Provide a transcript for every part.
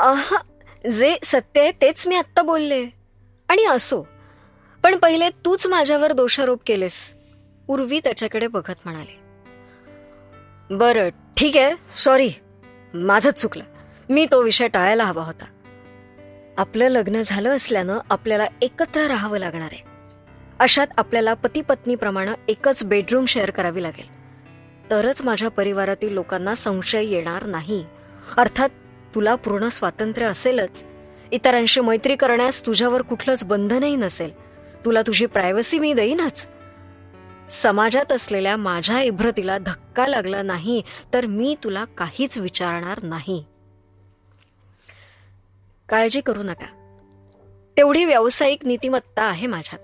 आहा जे सत्य आहे तेच मी आत्ता बोलले. आणि असो. पण पहिले तूच माझ्यावर दोषारोप केलेस. उर्वी त्याच्याकडे बघत म्हणाले. बरं ठीक आहे. सॉरी माझंच चुकलं. मी तो विषय टाळायला हवा होता. आपलं लग्न झालं असल्यानं आपल्याला एकत्र राहावं लागणार आहे. अशात आपल्याला पती पत्नीप्रमाणे एकच बेडरूम शेअर करावी लागेल. तरच माझ्या परिवारातील लोकांना संशय येणार नाही. अर्थात तुला पूर्ण स्वातंत्र्य असेलच. इतरांशी मैत्री करण्यास तुझ्यावर कुठलंच बंधनही नसेल. तुला तुझी प्रायव्हसी मी देईनच. समाजात असलेल्या माझ्या इभ्रतीला धक्का लागला नाही तर मी तुला काहीच विचारणार नाही. काळजी करू नका. तेवढी व्यावसायिक नीतिमत्ता आहे माझ्यात.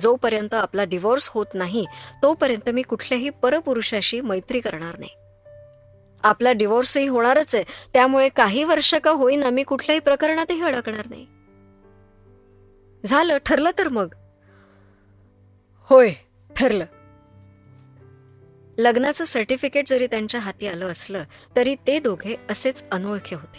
जोपर्यंत आपला डिवोर्स होत नाही तोपर्यंत मी कुठल्याही परपुरुषाशी मैत्री करणार नाही. आपला डिवोर्सही होणारच आहे. त्यामुळे काही वर्ष का होईना मी कुठल्याही प्रकरणातही अडकणार नाही. झालं ठरलं तर मग. होय ठरलं. लग्नाचं सर्टिफिकेट जरी त्यांच्या हाती आलं असलं तरी ते दोघे असेच अनोळखे होते.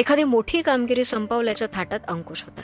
एखादी मोठी कामगिरी संपवल्याच्या थाटात अंकुश होता.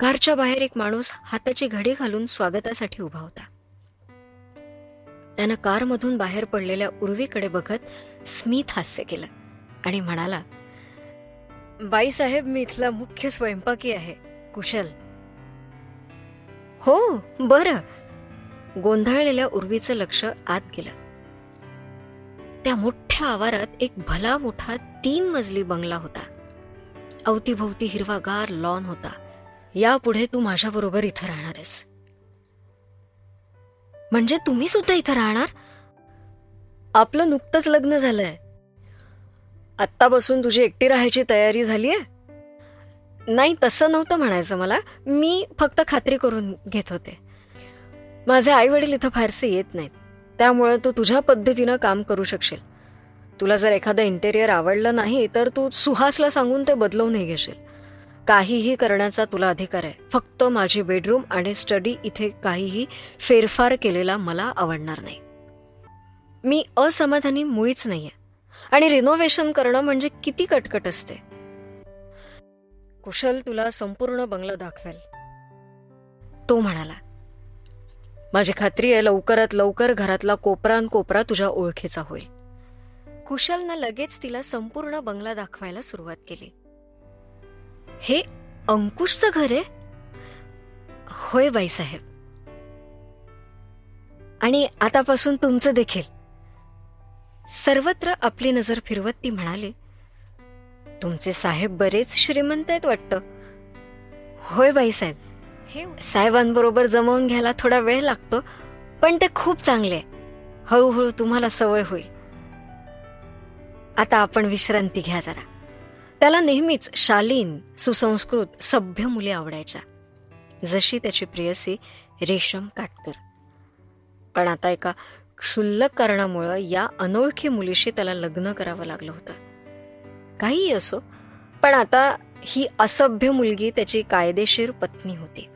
घरच्या बाहेर एक माणूस हाताची घडी घालून स्वागतासाठी उभा होता. त्यानं कारमधून बाहेर पडलेल्या उर्वीकडे बघत स्मित हास्य केलं आणि म्हणाला बाईसाहेब मी इथला मुख्य स्वयंपाकी आहे कुशल. हो बरं. गोंधळलेल्या उर्वीचं लक्ष आत गेलं. त्या मोठ्या आवारात एक भला मोठा तीन मजली बंगला होता. अवतीभोवती हिरवागार लॉन होता. यापुढे तू माझ्याबरोबर इथं राहणार आहेस. म्हणजे तुम्ही सुद्धा इथं राहणार? आपलं नुकतंच लग्न झालंय. आत्तापासून तुझी एकटी राहायची तयारी झालीय? नाही तसं नव्हतं म्हणायचं मला. मी फक्त खात्री करून घेत होते. माझे आई वडील इथं फारसे येत नाहीत. त्यामुळे तू तुझ्या पद्धतीनं काम करू शकशील. तुला जर एखादं इंटेरियर आवडलं नाही तर तू सुहासला सांगून ते बदलवूनही घेशील. काहीही करण्याचा तुला अधिकार आहे. फक्त माझी बेडरूम आणि स्टडी इथे काहीही फेरफार केलेला मला आवडणार नाही. मी असमाधानी मुळीच नाहीये. आणि रिनोव्हेशन करणं म्हणजे किती कटकट असते. कुशल तुला संपूर्ण बंगला दाखवेल. तो म्हणाला माझी खात्री आहे लवकरात लवकर घरातला कोपरान कोपरा तुझ्या ओळखीचा होईल. कुशलनं लगेच तिला संपूर्ण बंगला दाखवायला सुरुवात केली. हे अंकुशचं घर आहे? होय बाईसाहेब आणि आतापासून तुमचं देखील. सर्वत्र आपली नजर फिरवत ती म्हणाली तुमचे साहेब बरेच श्रीमंत आहेत वाटतं. होय बाईसाहेब हे साहेबांबरोबर जमवून घ्यायला थोडा वेळ लागतो पण ते खूप चांगले हळूहळू तुम्हाला सवय होईल. आता आपण विश्रांती घ्या जरा. त्याला नेहमीच शालीन सुसंस्कृत सभ्य मुले आवडायच्या. जशी त्याची प्रियसी रेशम काटकर. पण आता एका क्षुल्लक कारणामुळं या अनोळखी मुलीशी त्याला लग्न करावं लागलं होतं. काहीही असो पण आता ही असभ्य मुलगी त्याची कायदेशीर पत्नी होती.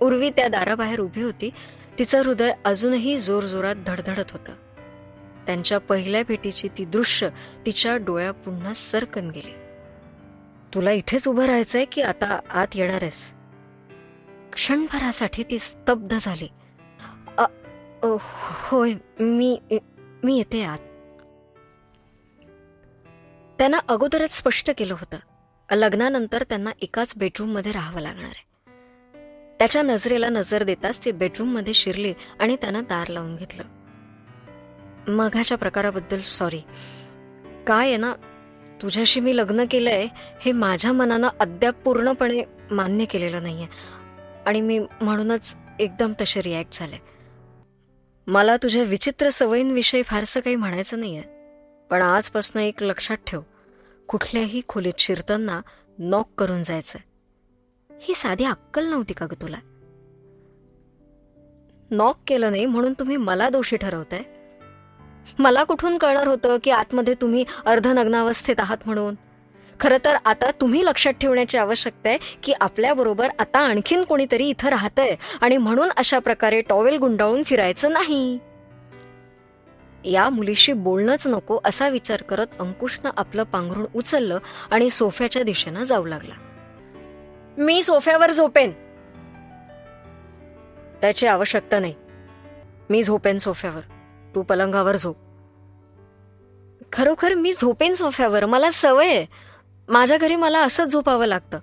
उर्वी त्या दाराबाहेर उभी होती तिचं हृदय अजूनही जोरजोरात धडधडत होतं. त्यांच्या पहिल्या भेटीची ती दृश्य तिच्या डोळ्या पुन्हा सरकन गेली. तुला इथेच उभं राहायचंय की आता आत येणार आहेस. क्षणभरासाठी ती स्तब्ध झाली. होय मी मी येते आत. त्यांना अगोदरच स्पष्ट केलं होतं. लग्नानंतर त्यांना एकाच बेडरूममध्ये राहावं लागणार आहे. त्याच्या नजरेला नजर देताच ती बेडरूममध्ये शिरली आणि त्यानं दार लावून घेतलं. मघाच्या प्रकाराबद्दल सॉरी काय आहे ना तुझ्याशी मी लग्न केलंय हे माझ्या मनानं अद्याप पूर्णपणे मान्य केलेलं नाहीये. आणि मी म्हणूनच एकदम तसे रिॲक्ट झाले. मला तुझ्या विचित्र सवयींविषयी फारसं काही म्हणायचं नाहीये. पण आजपासून एक लक्षात ठेव. कुठल्याही खोलीत शिरताना नॉक करून जायचं ही साधी अक्कल नव्हती का ग तुला? नॉक केलं नाही म्हणून तुम्ही मला दोषी ठरवताय? मला कुठून कळणार होतं की आतमध्ये तुम्ही अर्धनग्नावस्थेत आहात म्हणून? खरं तर आता तुम्ही लक्षात ठेवण्याची आवश्यकता आहे की आपल्याबरोबर आता आणखीन कोणीतरी इथं राहतंय आणि म्हणून अशा प्रकारे टॉवेल गुंडाळून फिरायचं नाही. या मुलीशी बोलणंच नको असा विचार करत अंकुशनं आपलं पांघरुण उचललं आणि सोफ्याच्या दिशेनं जाऊ लागला. मी सोफ्यावर झोपेन. त्याची आवश्यकता नाही. मी झोपेन सोफ्यावर. तू पलंगावर झोप. खरोखर मी झोपेन सोफ्यावर मला सवय आहे. माझ्या घरी मला असंच झोपावं लागतं.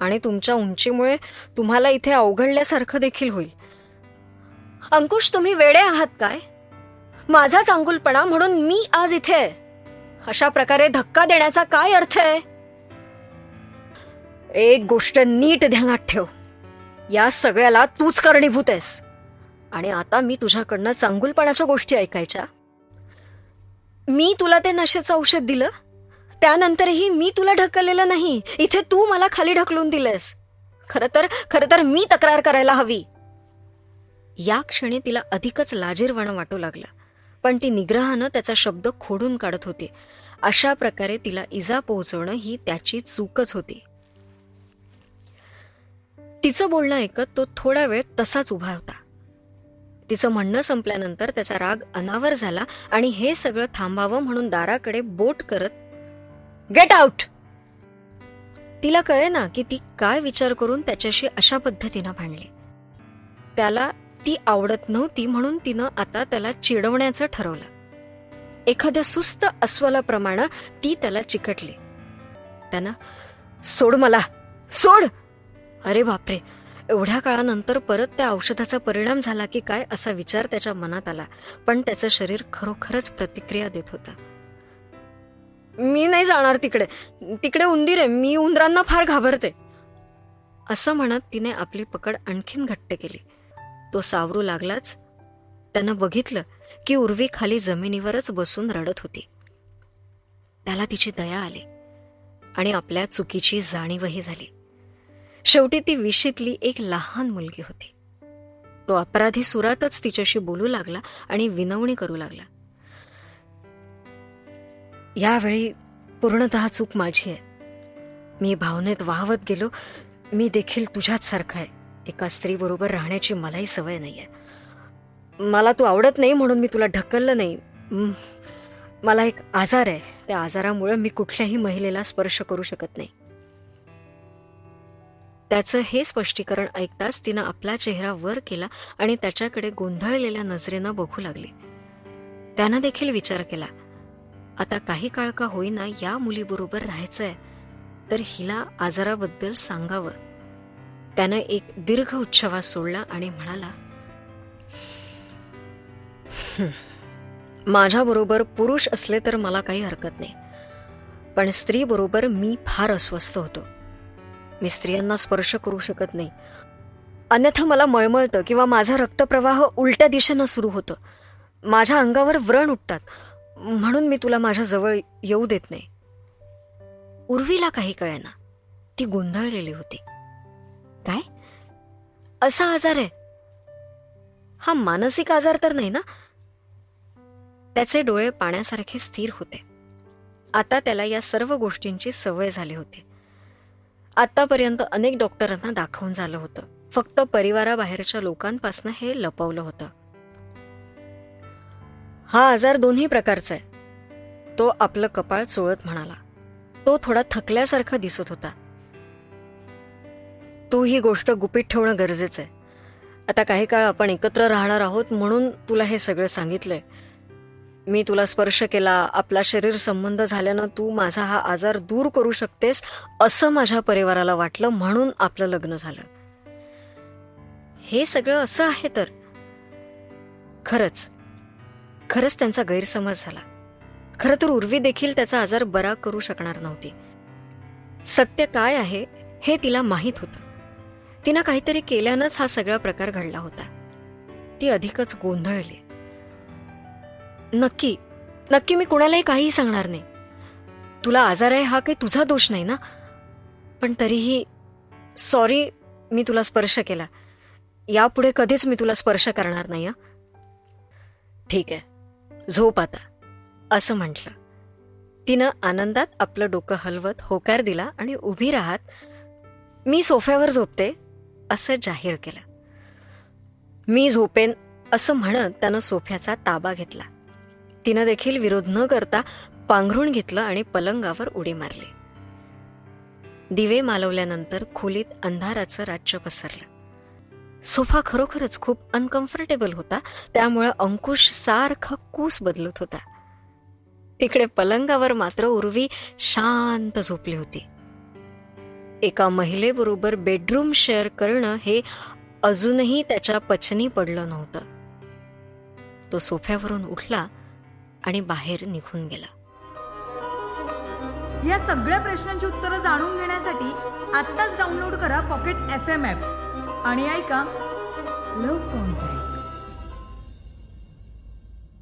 आणि तुमच्या उंचीमुळे तुम्हाला इथे अवघडल्यासारखं देखील होईल. अंकुश तुम्ही वेडे आहात काय? माझाच अंगुलपणा म्हणून मी आज इथे आहे. अशा प्रकारे धक्का देण्याचा काय अर्थ आहे? एक गोष्ट नीट ध्यानात ठेव. या सगळ्याला तूच कारणीभूत आहेस. आणि आता मी तुझ्याकडनं चांगुलपणाच्या गोष्टी ऐकायच्या. मी तुला ते नशेचं औषध दिलं. त्यानंतरही मी तुला ढकललेलं नाही. इथे तू मला खाली ढकलून दिलंस खरं तर खरं तर मी तक्रार करायला हवी. या क्षणी तिला अधिकच लाजीरवाणं वाटू लागलं. पण ती निग्रहानं त्याचा शब्द खोडून काढत होती. अशा प्रकारे तिला इजा पोहोचवणं ही त्याची चूकच होती. तिचं बोलणं ऐकत तो थोडा वेळ तसाच उभा होता. तिचं म्हणणं संपल्यानंतर त्याचा राग अनावर झाला आणि हे सगळं थांबावं म्हणून दाराकडे बोट करत गेट आउट तिला कळे ना की ती काय विचार करून त्याच्याशी अशा पद्धतीनं भांडली. त्याला ती आवडत नव्हती म्हणून तिनं आता त्याला चिडवण्याचं ठरवलं. एखाद्या सुस्त अस्वलाप्रमाणे ती त्याला चिकटली. त्यानं सोड मला! सोड! अरे बापरे! एवढ्या काळानंतर परत त्या औषधाचा परिणाम झाला की काय असा विचार त्याच्या मनात आला. पण त्याचं शरीर खरोखरच प्रतिक्रिया देत होतं. मी नाही जाणार तिकडे. तिकडे उंदीर आहे. मी उंदरांना फार घाबरते. असं म्हणत तिने आपली पकड आणखीन घट्ट केली. तो सावरू लागलाच. त्यानं बघितलं की उर्वी खाली जमिनीवरच बसून रडत होती. त्याला तिची दया आली आणि आपल्या चुकीची जाणीवही झाली. शेवटी ती विशीतली एक लहान मुलगी होती. तो अपराधी सुरातच तिच्याशी बोलू लागला आणि विनवणी करू लागला. यावेळी पूर्णतः चूक माझी आहे. मी भावनेत वाहवत गेलो. मी देखील तुझ्याच सारखा आहे. एका स्त्रीबरोबर राहण्याची मलाही सवय नाही आहे मला तू आवडत नाही म्हणून मी तुला ढकललं नाही. मला एक आजार आहे. त्या आजारामुळे मी कुठल्याही महिलेला स्पर्श करू शकत नाही. त्याचं हे स्पष्टीकरण ऐकताच तिनं आपला चेहरा वर केला आणि त्याच्याकडे गोंधळलेल्या नजरेनं बघू लागली. त्यानं देखील विचार केला आता काही काळ का होईना या मुलीबरोबर राहायचंय तर हिला आजाराबद्दल सांगावं. त्यानं एक दीर्घ उच्छवास सोडला आणि म्हणाला माझ्याबरोबर पुरुष असले तर मला काही हरकत नाही पण स्त्री बरोबर मी फार अस्वस्थ होतो. मी स्त्रियांना स्पर्श करू शकत नाही. अन्यथा मला मळमळतं किंवा माझा रक्तप्रवाह उलट्या दिशेनं सुरू होतं. माझ्या अंगावर व्रण उठतात. म्हणून मी तुला माझ्या जवळ येऊ देत नाही. उर्वीला काही कळेना. ती गोंधळलेली होती. काय? असा आजार आहे. हा मानसिक आजार तर नाही ना? त्याचे डोळे पाण्यासारखे स्थिर होते. आता त्याला या सर्व गोष्टींची सवय झाली होती. आतापर्यंत अनेक डॉक्टरांना दाखवून झालं होतं. फक्त परिवाराबाहेरच्या लोकांपासून हे लपवलं होतं. हा आजार दोन्ही प्रकारचा आहे. तो आपलं कपाळ चोळत म्हणाला. तो थोडा थकल्यासारखा दिसत होता. तू ही गोष्ट गुपित ठेवणं गरजेचं आहे. आता काही काळ आपण एकत्र राहणार आहोत म्हणून तुला हे सगळं सांगितलंय. मी तुला स्पर्श केला आपला शरीर संबंध झाल्यानं तू माझा हा आजार दूर करू शकतेस असं माझ्या परिवाराला वाटलं म्हणून आपलं लग्न झालं. हे सगळं असं आहे तर? खरंच. खरंच त्यांचा गैरसमज झाला. खरं तर उर्वी देखील त्याचा आजार बरा करू शकणार नव्हती. सत्य काय आहे हे तिला माहीत होतं. तिनं काहीतरी केल्यानंच हा सगळा प्रकार घडला होता. ती अधिकच गोंधळली. नक्की. नक्की मी कुणालाही काहीही सांगणार नाही. तुला आजार आहे हा काही तुझा दोष नाही ना? पण तरीही सॉरी मी तुला स्पर्श केला. यापुढे कधीच मी तुला स्पर्श करणार नाही हं? ठीक आहे. झोप आता. असं म्हटलं. तिनं आनंदात आपलं डोकं हलवत होकार दिला आणि उभी राहत मी सोफ्यावर झोपते असं जाहीर केलं. मी झोपेन असं म्हणत त्यानं सोफ्याचा ताबा घेतला. तिनं देखील विरोध न करता पांघरून घेतलं आणि पलंगावर उडी मारली. दिवे मालवल्यानंतर खोलीत अंधाराचं राज्य पसरलं. सोफा खरोखरच खूप अनकम्फर्टेबल होता त्यामुळे अंकुश सारखा कूस बदलत होता. तिकडे पलंगावर मात्र उर्वी शांत झोपली होती. एका महिलेबरोबर बेडरूम शेअर करणं हे अजूनही त्याच्या पचनी पडलं नव्हतं. तो सोफ्यावरून उठला आणि बाहेर निघून गेला. या सगळ्या प्रश्नांची उत्तरं जाणून घेण्यासाठी आत्ताच डाउनलोड करा पॉकेट एफ एम ॲप. आणि ऐका लव कॉन्टॅक्ट.